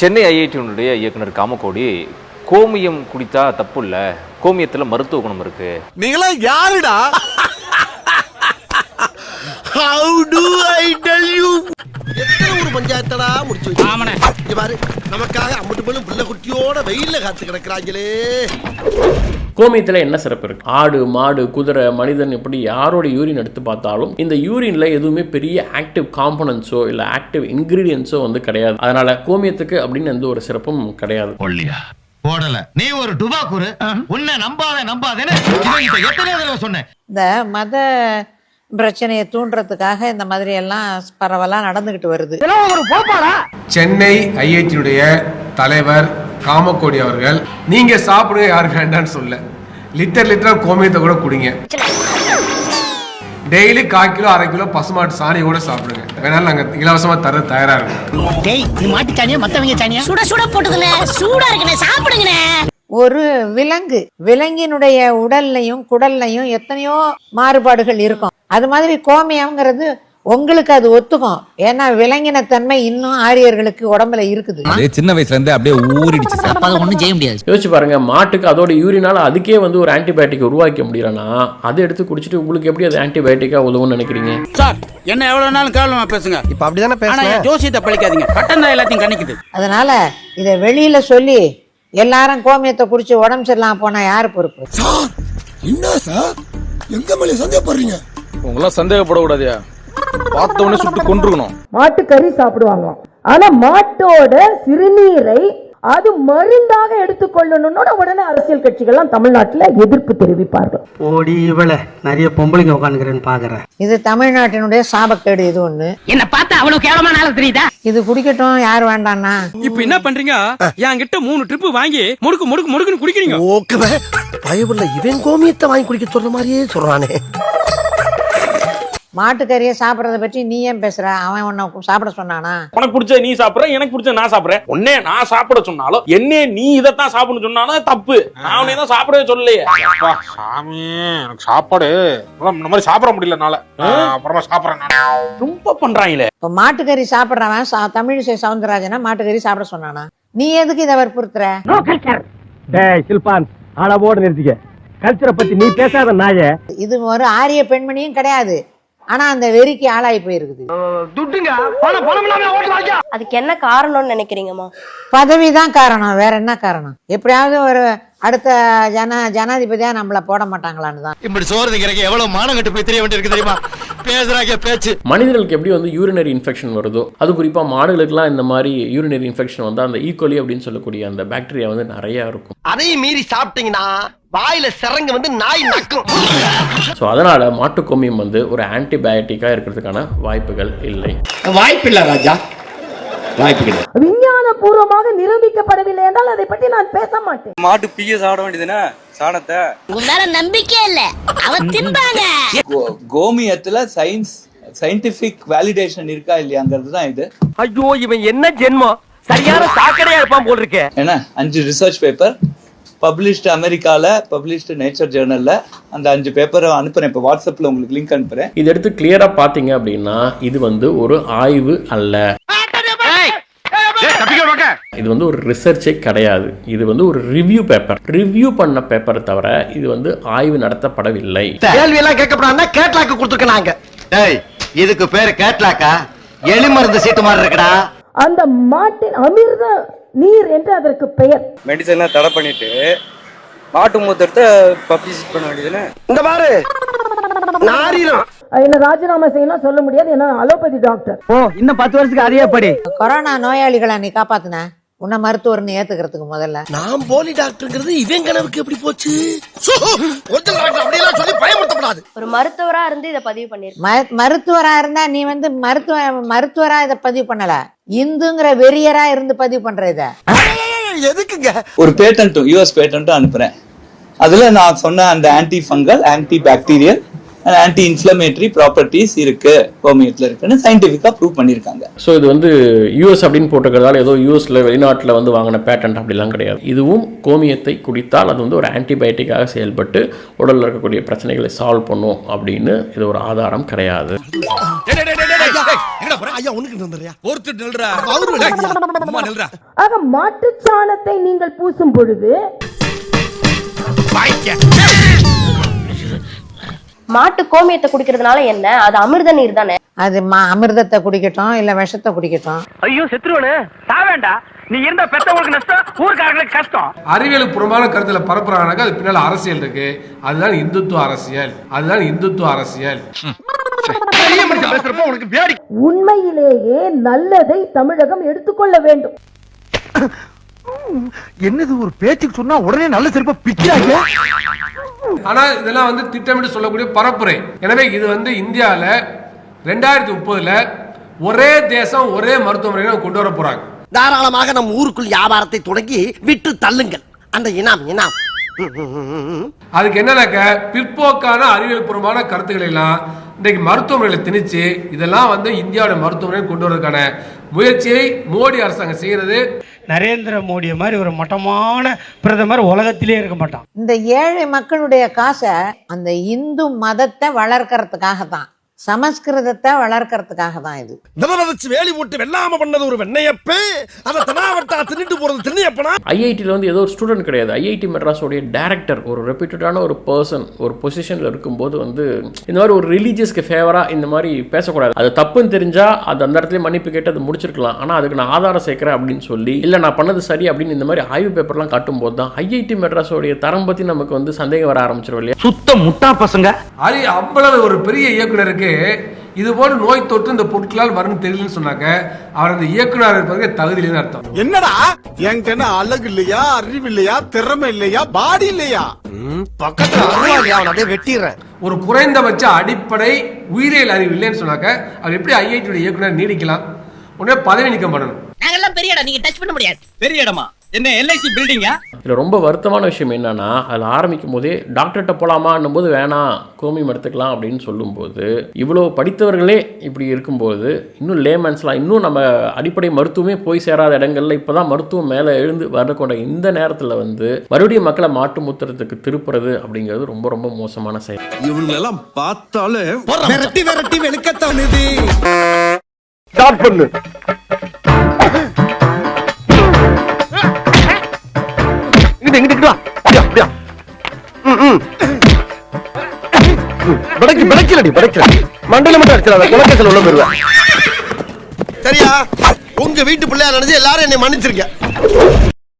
சென்னை ஐஐடியினுடைய இயக்குனர் காமகோடி கோமியம் குடித்தா தப்பு இல்ல கோமியத்துல மருத்துவ குணம் இருக்கு. நீங்களா யாருடா? How to I tell you எத்தனை ஒரு பஞ்சாயத்தடா முடிச்சு வச்சு? இங்க பாரு நமக்காக அம்பட்டு போலும் புள்ள குட்டியோட வெயில்ல காத்து கிடக்குறாங்களே. கோமியத்தில் என்ன சிறப்பு இருக்கு? ஆடு மாடு குதிரை மனிதன் இப்படி யாரோட யூரின் எடுத்து பார்த்தாலும் இந்த யூரின்ல எதுவுமே பெரிய ஆக்டிவ் காம்பனன்ஸோ இல்லை ஆக்டிவ் இன்கிரீடியன்ஸோ வந்து கிடையாது. அதனால கோமியத்துக்கு அப்படின்னு எந்த ஒரு சிறப்பும் கிடையாது. ஒல்லியா? போடல. நீ ஒரு டுபாக்குரு உன்னை நம்பாத நம்பாதேன்னு எத்தனை தடவை சொன்னேன். இந்த மத பிரச்சனையை தூண்டுறதுக்காக இந்த மாதிரி எல்லாம் பரவலாக நடந்துகிட்டு வருது. சென்னை ஐஐடியுடைய தலைவர் காமக்கோடி அவர்கள் நீங்க சாப்பிடுங்க யாரும் வேண்டாம்னு சொல்ல. லிட்டர் லிட்டரா கோமியத்தை கூட குடிங்க. டெய்லி கால் கிலோ அரை கிலோ பசுமாட்டு சாணி கூட சாப்பிடுங்க. வேணாலும் நாங்க இலவசமா தர தயாரா இருக்கோம். டேய் நீ மாட்டு சாணியா மத்தவங்க சாணியா? சுட சுட போட்டுக்கணே சூடா இருக்குனே சாப்பிடுங்கண்ணே. ஒரு விலங்கு விலங்கினுடைய உடல்லையும் குடல்லையும் எத்தனையோ மாறுபாடுகள் இருக்கும். அது மாதிரி கோமியம்ங்கிறது உங்களுக்கு அது ஒத்துக்கும். ஏன்னா விலங்கின தன்மை இன்னும் ஆரியர்களுக்கு உடம்புல இருக்குது. சின்ன வயசுல இருந்தே அப்படியே ஊறிடுச்சு அப்ப அதை ஒண்ணும் செய்ய முடியாது. யோசிச்சு பாருங்க மாட்டுக்கு அதோட யூரினால அதுக்கே வந்து ஒரு ஆன்டிபயோட்டிக் உருவாக்க முடியலன்னா அதை எடுத்து குடிச்சிட்டு உங்களுக்கு எப்படி அது ஆன்டிபயோட்டிக்கா உதவும்னு நினைக்கிறீங்க? சார் என்ன எவ்வளவு நாளும் கேவலமா பேசுங்க? இப்ப அப்படிதானே என் ஜோசியத்தை பழிக்காதீங்க. பட்டம் தான் எல்லாத்தையும் கணிக்குது. அதனால இதை வெளியில சொல்லி எல்லாரும் கோமியத்தை குடிச்சு உடம்பு சரியில்லாம போனா யாரு பொறுப்பு? சார் என்ன சார்? எங்க மேலே சந்தேகப்படுறீங்க? உங்களாம் சந்தேகப்படக்கூடாதியா. பார்த்த உடனே சுட்டு கொண்டிருக்கணும் மாட்டுக்கறி சாப்பிடுவாங்களாம். ஆனா மாட்டோட சிறுநீரை அது மருந்தாக எடுத்துக்கொள்ளணும்னு உடனே அரசியல் கட்சிகள்லாம் தமிழ்நாட்டுல எதிர்ப்பு தெரிவிப்பார்கள். ஓடி இவள. நிறைய பொம்பளைங்க உட்காந்துக்கிறேன்னு பாக்குறேன். இது தமிழ்நாட்டினுடைய சாபக்கேடு இது ஒண்ணு. என்ன பார்த்தா அவ்வளவு கேவலமான ஆளு தெரியுதா? இது குடிக்கட்டும் யார் வேண்டாம்னா இப்ப என்ன பண்றீங்க? என்கிட்ட மூணு ட்ரிப் வாங்கி முடுக்கு முடுக்கு முடுக்குன்னு குடிக்கிறீங்க. ஓகே பயபுள்ள இவன் கோமியத்தை வாங்கி குடிக்க சொல்ற மாதிரியே சொல்றானே. மாட்டுக்கறியை சாப்பிட்றத பற்றி நீ ஏன் பேசுற? அவன் உன்னை சாப்பிட சொன்னானா? உனக்கு பிடிச்ச நீ சாப்பிடுற எனக்கு பிடிச்ச நான் சாப்பிடுறேன். உன்னே நான் சாப்பிட சொன்னாலும் என்னே நீ இதைத்தான் சாப்பிடணும் சொன்னாலும் தப்பு. நான் உன்னை தான் சாப்பிடவே சொல்லலையே. சாமி எனக்கு சாப்பாடு இந்த மாதிரி சாப்பிட முடியலனால நான் அப்புறமா சாப்பிட்றேன் நான். ரொம்ப பண்றாங்களே. இப்போ மாட்டுக்கறி சாப்பிட்றவன் தமிழிசை சவுந்தரராஜனா மாட்டுக்கறி சாப்பிட சொன்னானா? நீ எதுக்கு இதை வற்புறுத்துற டேய் சில்பான் அளவோடு நிறுத்திக்க. கல்ச்சரை பத்தி நீ பேசாத நாய. இது ஒரு ஆரிய பெண்மணியும் கிடையாது. ஆனா அந்த வெறிக்கு ஆளாகி போயிருக்குது. துட்டுங்க. பணம் பணம் இல்லாம ஓட்டுவாங்க அதுக்கு என்ன காரணம்னு நினைக்கிறீங்கம்மா? பதவி தான் காரணம். வேற என்ன காரணம்? எப்படியாவது ஒரு அடுத்த ஜன ஜனாதிபதியா நம்மள போட மாட்டாங்களான்னு தான். இப்படி சோறு திங்கிறக்கு எவ்வளவு மானம் கட்டு போய் தெரிய வேண்டியிருக்கு தெரியுமா? பேசுறாங்க பேச்சு. மனிதர்களுக்கு எப்படி வந்து யூரினரி இன்ஃபெக்ஷன் வருதோ அது குறிப்பாக மாடுகளுக்கெல்லாம் இந்த மாதிரி யூரினரி இன்ஃபெக்ஷன் வந்து அந்த ஈக்கோலி அப்படின்னு சொல்லக்கூடிய அந்த பாக்டீரியா வந்து நிறையா இருக்கும். அதையும் மீறி சாப்பிட்டீங்கன்னா வாயில சிறங்கு வந்து நாய் நக்கும். ஸோ அதனால் மாட்டுக்கோமியம் வந்து ஒரு ஆன்டிபயோட்டிக்காக இருக்கிறதுக்கான வாய்ப்புகள் இல்லை. வாய்ப்பில்லை ராஜா. வாய்ப்பு விஞ்ஞான பூர்வமாக நிரூபிக்கப்படவில்லை என்றால் அதை பற்றி நான் பேச மாட்டேன். மாட்டு பிய சாப்பிட வேண்டியதுன்னா சாணத்தை நம்பிக்கை இல்ல. அவன் தின்பாங்க. கோமியத்துல சயின்ஸ் சயின்டிபிக் வேலிடேஷன் இருக்கா இல்லையாங்கிறது தான் இது. ஐயோ இவன் என்ன ஜென்மம் சரியான சாக்கடையா இருப்பான் போல் இருக்கே. ஏன்னா அஞ்சு ரிசர்ச் பேப்பர் பப்ளிஷ்டு அமெரிக்கால பப்ளிஷ்டு நேச்சர் ஜேர்னல்ல அந்த அஞ்சு பேப்பரை அனுப்புறேன். இப்போ வாட்ஸ்அப்ல உங்களுக்கு லிங்க் அனுப்புறேன். இது எடுத்து கிளியராக பார்த்தீங்க அப்படின்னா இது வந்து ஒரு ஆய்வு அல்ல. இது வந்து ஒரு ரிசர்ச்சே கிடையாது. இது வந்து ஒரு ரிவ்யூ பேப்பர் ரிவ்யூ பண்ண பேப்பரை தவிர இது வந்து ஆய்வு நடத்தப்படவில்லை. கேள்வி எல்லாம் கேட்கப்படாதுன்னா கேட்லாக்கு கொடுத்துருக்காங்க டேய் இதுக்கு பேரு கேட்லாக்கா எலி மருந்து சீட்டு மாதிரி இருக்குடா. அந்த மாட்டின் அமிர்த நீர் என்று அதற்கு பெயர். மெடிசன்லாம் தடை பண்ணிட்டு மாட்டு மூத்திரத்தை பப்ளிஷ் பண்ண வேண்டியதுன்னு இந்த பாரு. என்ன ராஜினாமா செய்யணும் சொல்ல முடியாது. ஏன்னா அலோபதி டாக்டர். ஓ இன்னும் பத்து வருஷத்துக்கு அதையே படி. கொரோனா நோயாளிகளை நீ காப்பாத்துன? உன்னை மருத்துவர்னு ஏத்துக்கிறதுக்கு முதல்ல. நான் போலி டாக்டர்ங்கிறது இவன் கனவுக்கு எப்படி போச்சு? ஒரு மருத்துவரா இருந்து இதை பதிவு பண்ணிருக்கேன் ம- மருத்துவரா இருந்தா நீ வந்து மருத்துவ மருத்துவரா இதை பதிவு பண்ணல. இந்துங்கிற வெறியரா இருந்து பதிவு பண்ற இத. எதுக்குங்க? ஒரு பேட்டன்ட்டும் யூஎஸ் பேட்டன்ட்டும் அனுப்புறேன். அதுல நான் சொன்ன அந்த anti fungal anti bacterial anti inflammatory properties இருக்கு. கோமியத்துல இருக்குன்னு சயின்டிஃபிக்கா ப்ரூவ் பண்ணியிருக்காங்க. ஸோ இது வந்து யூஎஸ் அப்படின்னு போட்டிருக்கிறதால ஏதோ யூஎஸ்ல வெளிநாட்டில் வந்து வாங்கின பேட்டன்ட் அப்படிலாம் கிடையாது. இதுவும் கோமியத்தை குடித்தால் அது வந்து ஒரு ஆன்டிபயோட்டிக்காக செயல்பட்டு உடலில் இருக்கக்கூடிய பிரச்சனைகளை சால்வ் பண்ணும் அப்படின்னு இது ஒரு ஆதாரம் கிடையாது. ஐயா உனக்கு வந்துடுறியா? ஒருத்தர் நில்றா. அவரு விளையாடுறியா? அம்மா நில்றா. ஆக மாட்டுச் சாணத்தை நீங்கள் பூசும் பொழுது மாட்டு கோமியத்தை குடிக்கிறதுனால என்ன? அது அமிர்த நீர் தானே? அது மா அமிர்தத்தை குடிக்கட்டும் இல்ல விஷத்தை குடிக்கட்டும். ஐயோ செத்துருவனே? சாவேண்டா நீ இருந்தா பெத்தவங்களுக்கு நஷ்டம் ஊருக்காரங்களுக்கு கஷ்டம். அறிவியலுக்கு புறமான கருத்துல பரப்புறாங்கனாக்கா அது பின்னால அரசியல் இருக்கு. அதுதான் இந்துத்துவ அரசியல். அதுதான் இந்துத்துவ அரசியல். உண்மையிலேயே நல்லதை தமிழகம் எடுத்துக்கொள்ள வேண்டும். என்னது ஒரு பேச்சுக்கு சொன்னா உடனே நல்ல சிறப்பா பிச்சாங்க ஆனா இதெல்லாம் வந்து திட்டமிட்டு சொல்லக்கூடிய பரப்புரை. எனவே இது வந்து இந்தியால ரெண்டாயிரத்தி முப்பதுல ஒரே தேசம் ஒரே மருத்துவமனையை கொண்டு வர போறாங்க. தாராளமாக நம் ஊருக்குள் வியாபாரத்தை தொடங்கி விட்டு தள்ளுங்கள். அந்த இனாம் இனாம். அதுக்கு என்னன்னாக்க பிற்போக்கான அறிவியல் பூர்வமான கருத்துக்களை எல்லாம் இன்னைக்கு மருத்துவமனையில் திணிச்சு இதெல்லாம் வந்து இந்தியாவோட மருத்துவமனை கொண்டு வரதுக்கான முயற்சியை மோடி அரசாங்கம் செய்யறது நரேந்திர மோடிய மாதிரி ஒரு மட்டமான பிரதமர் உலகத்திலே இருக்க மாட்டான். இந்த ஏழை மக்களுடைய காசை அந்த இந்து மதத்தை வளர்க்கறதுக்காக தான் சமஸ்கிருதத்தை வளர்க்கறதுக்காக தான் இது. விவரம் வச்சு வேலி போட்டு வெள்ளாம பண்ணது ஒரு வெண்ணையப்பே அதை தனாவட்டா தின்னுட்டு போறது திண்ணியப்பனா ஐஐடியில் வந்து ஏதோ ஒரு ஸ்டூடெண்ட் கிடையாது. ஐஐடி மெட்ராஸோடைய டேரக்டர் ஒரு ரெப்யூட்டடான ஒரு பர்சன் ஒரு பொசிஷனில் இருக்கும்போது வந்து இந்த மாதிரி ஒரு ரிலீஜியஸ்க்கு ஃபேவராக இந்த மாதிரி பேசக்கூடாது. அது தப்புன்னு தெரிஞ்சால் அது அந்த இடத்துல மன்னிப்பு கேட்டு அது முடிச்சிருக்கலாம். ஆனால் அதுக்கு நான் ஆதாரம் சேர்க்குறேன் அப்படின்னு சொல்லி இல்லை நான் பண்ணது சரி அப்படின்னு இந்த மாதிரி ஆய்வு பேப்பர்லாம் காட்டும்போது தான் ஐஐடி மெட்ராஸோடைய தரம் பற்றி நமக்கு வந்து சந்தேகம் வர ஆரம்பிச்சிடும் இல்லையா? சுத்த முட்டா பசங்க. அது அவ்வளவு ஒரு பெரிய இயக்குனருக்கு இது போல நோய் தொற்று இந்த பொருட்களால் வரும்னு தெரியலன்னு சொன்னாங்க அவர் அந்த இயக்குனர் இருப்பதற்கு தகுதி இல்லைன்னு அர்த்தம். என்னடா? என்கிட்ட அழகு இல்லையா அறிவு இல்லையா திறமை இல்லையா பாடி இல்லையா? பக்கத்துல அப்படியே வெட்டிடுறேன். ஒரு குறைந்தபட்ச அடிப்படை உயிரியல் அறிவு இல்லைன்னு சொன்னாக்க அவர் எப்படி ஐஐடியோட இயக்குனர் நீடிக்கலாம்? உடனே பதவி நீக்கம் பண்ணணும். நாங்கெல்லாம் பெரிய இடம் நீங்க டச் பண்ண முடியாது. பெரிய இடமா? என்ன எல்ஐசி பில்டிங்கா இதில் ரொம்ப வருத்தமான விஷயம் என்னன்னா அதில் ஆரம்பிக்கும் போதே டாக்டர்கிட்ட போகலாமான்னும் போது வேணாம் கோமியம் எடுத்துக்கலாம் அப்படின்னு சொல்லும்போது இவ்வளோ படித்தவர்களே இப்படி இருக்கும்போது இன்னும் லேமன்ஸ்லாம் இன்னும் நம்ம அடிப்படை மருத்துவமே போய் சேராத இடங்கள்ல இப்போ தான் மருத்துவம் மேலே எழுந்து வரக்கொண்ட இந்த நேரத்தில் வந்து மறுபடியும் மக்களை மாட்டு முத்திரத்துக்கு திருப்புறது அப்படிங்கிறது ரொம்ப ரொம்ப மோசமான செயல். இவங்களெல்லாம் பார்த்தாலே விரட்டி விரட்டி வெளுக்கத்தானுது ஸ்டார்ட் பண்ணு. இங்கிட்டு இங்கிட்டு வா. அப்படியா படைக்கு படைக்கலடி படைக்கல மண்டையில மட்டும் அடிச்சிடாத குலக்கேசல் உள்ள போயிருவேன். சரியா? உங்க வீட்டு பிள்ளையா நினைச்சு எல்லாரும் என்னை மன்னிச்சிருக்கேன்